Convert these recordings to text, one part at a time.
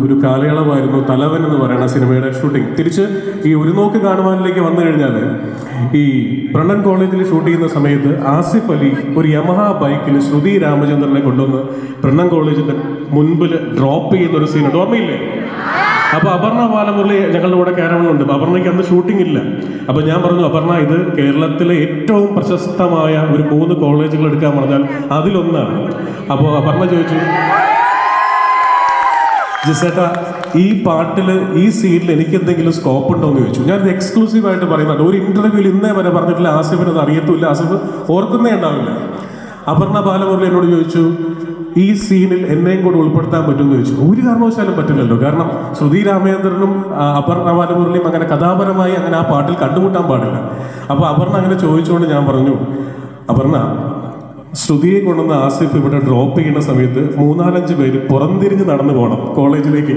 ഒരു കാലയളവായിരുന്നു തലവൻ എന്ന് പറയുന്ന സിനിമയുടെ ഷൂട്ടിംഗ്. തിരിച്ച് ഈ ഒരു നോക്ക് കാണുവാനിലേക്ക് വന്നു കഴിഞ്ഞാൽ ഈ ബ്രണ്ണൻ കോളേജിൽ ഷൂട്ട് ചെയ്യുന്ന സമയത്ത് ആസിഫ് അലി ഒരു യമഹ ബൈക്കിൽ ശ്രുതി രാമചന്ദ്രനെ കൊണ്ടുവന്ന് ബ്രണ്ണൻ കോളേജിന്റെ മുൻപിൽ ഡ്രോപ്പ് ചെയ്യുന്ന ഒരു സീനുണ്ട് ഓർമ്മയില്ലേ? അപ്പൊ അപർണ ബാലമുരളി ഞങ്ങളുടെ കൂടെ കയറണമുണ്ട് അപർണയ്ക്ക് അന്ന് ഷൂട്ടിംഗ് ഇല്ല. അപ്പൊ ഞാൻ പറഞ്ഞു അപർണ ഇത് കേരളത്തിലെ ഏറ്റവും പ്രശസ്തമായ ഒരു മൂന്ന് കോളേജുകൾ എടുക്കാൻ പറഞ്ഞാൽ അതിലൊന്നാണ്. അപ്പോൾ അപർണ ചോദിച്ചു ജിസേട്ടാ ഈ പാട്ടിൽ ഈ സീനിൽ എനിക്ക് എന്തെങ്കിലും സ്കോപ്പ് ഉണ്ടോ എന്ന് ചോദിച്ചു. ഞാനിത് എക്സ്ക്ലൂസീവ് ആയിട്ട് പറയുന്നുണ്ട് ഒരു ഇന്റർവ്യൂവിൽ ഇന്നേ വരെ പറഞ്ഞിട്ടില്ല ആസിഫിന് അത് അറിയത്തില്ല ആസിഫ് ഓർക്കുന്നേ ഉണ്ടാവില്ല. അപർണ ബാലമുരളി എന്നോട് ചോദിച്ചു ഈ സീനിൽ എന്നെയും കൂടെ ഉൾപ്പെടുത്താൻ പറ്റുമെന്ന് ചോദിച്ചു. ഒരു കാരണവശാലും പറ്റില്ലല്ലോ. കാരണം ശ്രുതി രാമചന്ദ്രനും ആ, അപർണ ബാലമുരളിയും അങ്ങനെ കഥാപരമായി അങ്ങനെ ആ പാട്ടിൽ കണ്ടുമുട്ടാൻ പാടില്ല. അപ്പോൾ അപർണ അങ്ങനെ ചോദിച്ചുകൊണ്ട് ഞാൻ പറഞ്ഞു അപർണ ശ്രുതിയെ കൊണ്ടുവന്ന ആസിഫ് ഇവിടെ ഡ്രോപ്പ് ചെയ്യുന്ന സമയത്ത് മൂന്നാലഞ്ച് പേര് പുറംതിരിഞ്ഞ് നടന്നു പോകണം കോളേജിലേക്ക്.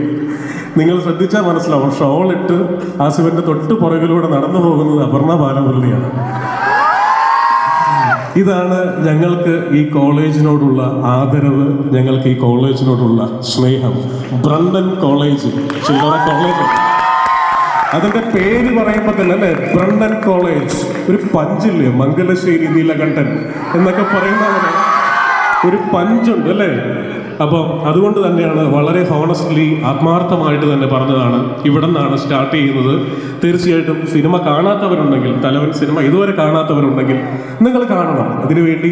നിങ്ങൾ ശ്രദ്ധിച്ചാൽ മനസ്സിലാവും. ഷോൾ ഇട്ട് ആസിഫിന്റെ തൊട്ട് പുറകിലൂടെ നടന്നു പോകുന്നത് അപർണ ബാലമുരളിയാണ്. ഇതാണ് ഞങ്ങൾക്ക് ഈ കോളേജിനോടുള്ള ആദരവ് ഞങ്ങൾക്ക് ഈ കോളേജിനോടുള്ള സ്നേഹം. ബ്രണ്ടൻ കോളേജ് ചില്ലറ കോളേജ്. അതിന്റെ പേര് പറയുമ്പോൾ തന്നെ അല്ലേ? ബ്രണ്ടൻ കോളേജ്. ഒരു പഞ്ചില്ലേ? മംഗലശ്ശേരി നീലകണ്ഠൻ എന്നൊക്കെ പറയുന്ന പോലെ ഒരു പഞ്ചുണ്ട് അല്ലേ? അപ്പം അതുകൊണ്ട് തന്നെയാണ് വളരെ ഹോണസ്റ്റ്ലി ആത്മാർത്ഥമായിട്ട് തന്നെ പറഞ്ഞതാണ് ഇവിടെ നിന്നാണ് സ്റ്റാർട്ട് ചെയ്യുന്നത്. തീർച്ചയായിട്ടും സിനിമ കാണാത്തവരുണ്ടെങ്കിൽ തലവൻ സിനിമ ഇതുവരെ കാണാത്തവരുണ്ടെങ്കിൽ നിങ്ങൾ കാണണം. അതിനുവേണ്ടി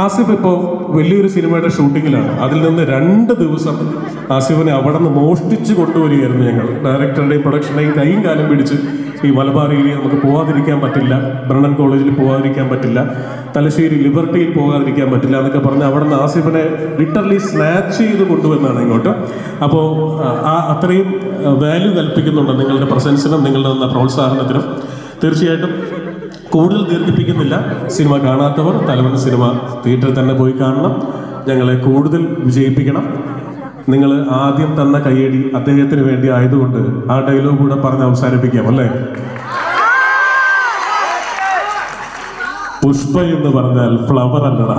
ആസിഫ് ഇപ്പോൾ വലിയൊരു സിനിമയുടെ ഷൂട്ടിങ്ങിലാണ് അതിൽ നിന്ന് രണ്ട് ദിവസം ആസിഫിനെ അവിടെ നിന്ന് മോഷ്ടിച്ച് കൊണ്ടുവരികയായിരുന്നു ഞങ്ങൾ. ഡയറക്ടറുടെയും പ്രൊഡക്ഷന്റെയും കൈയും കാലം പിടിച്ച് ഈ മലബാർ ഏരിയ നമുക്ക് പോകാതിരിക്കാൻ പറ്റില്ല. ബ്രണ്ണൻ കോളേജിൽ പോകാതിരിക്കാൻ പറ്റില്ല. തലശ്ശേരി ലിബർട്ടിയിൽ പോകാതിരിക്കാൻ പറ്റില്ല എന്നൊക്കെ പറഞ്ഞ് അവിടെ നിന്ന് ആസിഫിനെ ലിറ്ററലി സ്നാച്ച് ചെയ്ത് കൊണ്ടുവന്നാണ് ഇങ്ങോട്ട്. അപ്പോൾ ആ അത്രയും വാല്യൂ കൽപ്പിക്കുന്നുണ്ട് നിങ്ങളുടെ പ്രസൻസിനും നിങ്ങളുടെ തന്ന പ്രോത്സാഹനത്തിനും. തീർച്ചയായിട്ടും കൂടുതൽ ദീർഘിപ്പിക്കുന്നില്ല. സിനിമ കാണാത്തവർ തലവൻ സിനിമ തിയേറ്ററിൽ തന്നെ പോയി കാണണം. ഞങ്ങളെ കൂടുതൽ വിജയിപ്പിക്കണം. നിങ്ങൾ ആദ്യം തന്ന കയ്യടി അദ്ദേഹത്തിന് വേണ്ടി ആയതുകൊണ്ട് ആ ഡയലോഗ് കൂടെ പറഞ്ഞ് അവസാനിപ്പിക്കാം അല്ലേ? പുഷ്പ എന്ന് പറഞ്ഞാൽ ഫ്ലവർ അല്ലടാ.